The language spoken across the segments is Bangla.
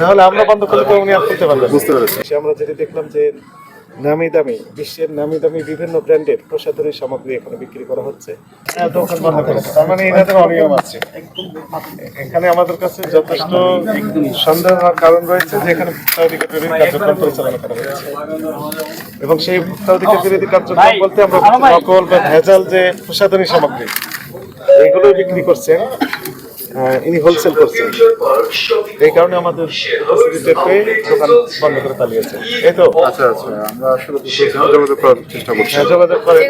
না হলে আমরা বন্ধ করলে তো উনি আর খুলতে পারবেন বুঝতে পেরেছি। আমরা যেটা দেখলাম যে নামি দামি বিশ্বের নামি দামি বিভিন্ন ব্র্যান্ডের প্রসাধনী সামগ্রী এখানে বিক্রি করা হচ্ছে। হ্যাঁ, দোকান বন্ধ করেছে তার মানে এনাদের অনিয়ম আছে। এখানে আমাদের কাছে যথেষ্ট সন্দেহ হওয়ার কারণ রয়েছে যে এখানে ভোক্তা অধিকার বিরোধী কার্যক্রম পরিচালনা করা হয়েছে। এবং সেই ভোক্তা অধিকার বিরোধী কার্যক্রম বলতে আমরা নকল বা ভেজাল যে প্রসাধনী সামগ্রী এগুলো বিক্রি করছেন। ইনি হোলসেল করছেন। এই কারণে আমাদের উপস্থিতি টের পেয়ে দোকান বন্ধ করে পালিয়েছে। এই তো। আচ্ছা আচ্ছা আমরা আসলে যোগাযোগ করার চেষ্টা করছি। হ্যাঁ, যোগাযোগ করে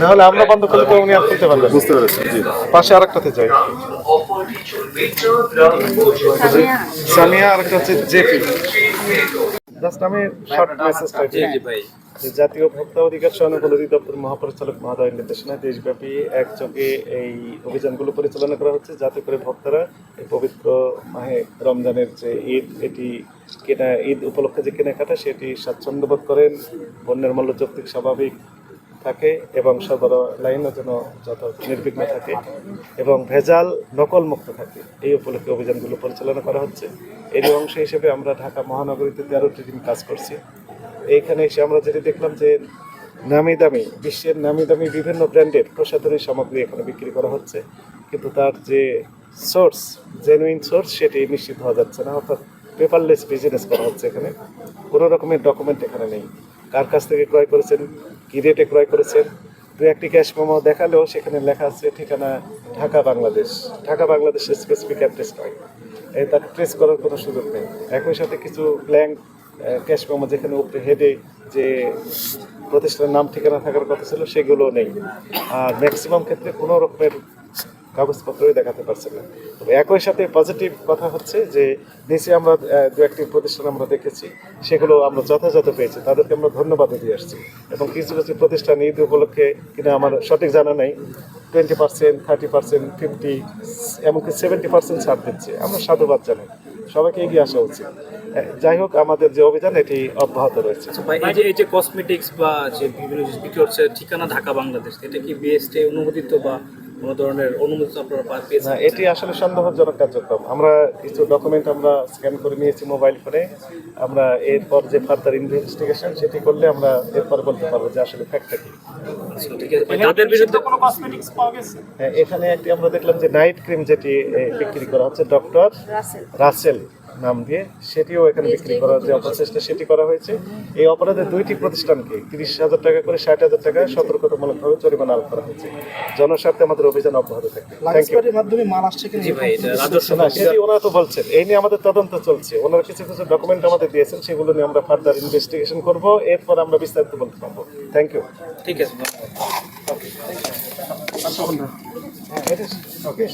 না হলে আমরা বন্ধ করলে তো উনি আর খুলতে পারবেন বুঝতে পেরেছি জি। পাশে আরেকটাতে যাই। সামিয়া আরেকটা হচ্ছে জেপি। জাস্ট আমি শর্ট মেসেজটা ভাই। জাতীয় ভোক্তা অধিকার সহানুভূতি অধিদপ্তর মহাপরিচালক মহোদয়ের নির্দেশনায় দেশব্যাপী একযোগে এই অভিযানগুলো পরিচালনা করা হচ্ছে যাতে করে ভক্তরা এই পবিত্র মাহে রমজানের যে ঈদ এটি কেনা ঈদ উপলক্ষে যে কেনাকাটা সেটি স্বাচ্ছন্দ্য বোধ করেন। পণ্যের মূল্য যৌক্তিক স্বাভাবিক থাকে এবং সরবরাহ লাইনও যেন যত নির্বিঘ্ন থাকে এবং ভেজাল নকল মুক্ত থাকে। এই উপলক্ষে অভিযানগুলো পরিচালনা করা হচ্ছে। এরই অংশ হিসেবে আমরা ঢাকা মহানগরীতে তেরোটি দিন কাজ করছি। এইখানে এসে আমরা যেটা দেখলাম যে নামি দামি, বিশ্বের নামি দামি বিভিন্ন ব্র্যান্ডের প্রসাধনী সামগ্রী এখানে বিক্রি করা হচ্ছে। কিন্তু তার যে সোর্স, জেনুইন সোর্স, সেটি নিশ্চিত হওয়া যাচ্ছে না। অর্থাৎ পেপারলেস বিজনেস করা হচ্ছে এখানে। কোনো রকমের ডকুমেন্ট এখানে নেই। কার কাছ থেকে ক্রয় করেছেন কী রেটে ক্রয় করেছেন? দু একটি ক্যাশ মোমো দেখালেও সেখানে লেখা আছে ঠিকানা ঢাকা বাংলাদেশ। ঢাকা বাংলাদেশের স্পেসিফিক অ্যাড্রেস নয় তার ট্রেস করার কোনো সুযোগ নেই। একই সাথে কিছু ব্ল্যাঙ্ক ক্যাশ মোমো যেখানে উপরে হেডে যে প্রতিষ্ঠানের নাম ঠিকানা থাকার কথা ছিল, সেগুলো নেই। আর ম্যাক্সিমাম ক্ষেত্রে কোনো রকমের কাগজপত্রই দেখাতে পারছে না। তবে একই সাথে পজিটিভ কথা হচ্ছে যে, নিচে আমরা দু একটি প্রতিষ্ঠান আমরা দেখেছি, সেগুলো আমরা যথাযথ পেয়েছি। তাদেরকে আমরা ধন্যবাদ দিয়ে আসছি। এবং কিছু কিছু প্রতিষ্ঠান ঈদ উপলক্ষে কিনা আমার সঠিক জানা নাই। Twenty percent thirty percent fifty এমনকি সেভেন্টি পার্সেন্ট ছাড় দিচ্ছে। আমরা সাধুবাদ জানাই। সবাইকে এগিয়ে আসা উচিত। যাই হোক, আমাদের যে অভিযান, এটি অব্যাহত রয়েছে। এই যে এই যে কসমেটিক্স বা যে বিভিন্ন হচ্ছে ঠিকানা ঢাকা, বাংলাদেশ, এটা কি বিএসটি অনুমোদিত বা কোনো ধরনের অনুমোদিত আপনারা পেয়েছেন? না এটি আসলে সন্দেহজনক কার্যক্রম। আমরা কিছু ডকুমেন্ট আমরা স্ক্যান করে নিয়েছি মোবাইল ফোনে আমরা এরপর যে ফার্দার ইনভেস্টিগেশন সেটি করলে আমরা এরপর বলতে পারব যে আসলে ফ্যাক্টটা কি। আচ্ছা, ঠিক আছে। ভাই, তাদের বিরুদ্ধে হ্যাঁ, এখানে একটি আমরা দেখলাম যে নাইট ক্রিম যেটি এ, বিক্রি করা হচ্ছে ডক্টর রাসেল নাম দিয়ে সেটিও এখানে বিক্রি করার যে অপচেষ্টা সেটি করা হয়েছে। এই অপরাধে দুইটি প্রতিষ্ঠানকে তিরিশ হাজার টাকা করে ষাট হাজার টাকা সতর্কতামূলকভাবে জরিমানা আরোপ করা হয়েছে। জনস্বার্থে আমাদের অভিযান অব্যাহত থাকবে। থ্যাংক ইউ মাধ্যমে মাল আসছে কিনা? জি ভাই এটা সেটি ওনারা তো বলছেন। এই নিয়ে আমাদের তদন্ত চলছে। ওনারা কিছু কিছু ডকুমেন্ট আমাদের দিয়েছেন সেগুলো নিয়ে আমরা ফার্দার ইনভেস্টিগেশন করব। এরপর আমরা বিস্তারিত বলতে পারব। থ্যাংক ইউ ঠিক আছে ওকে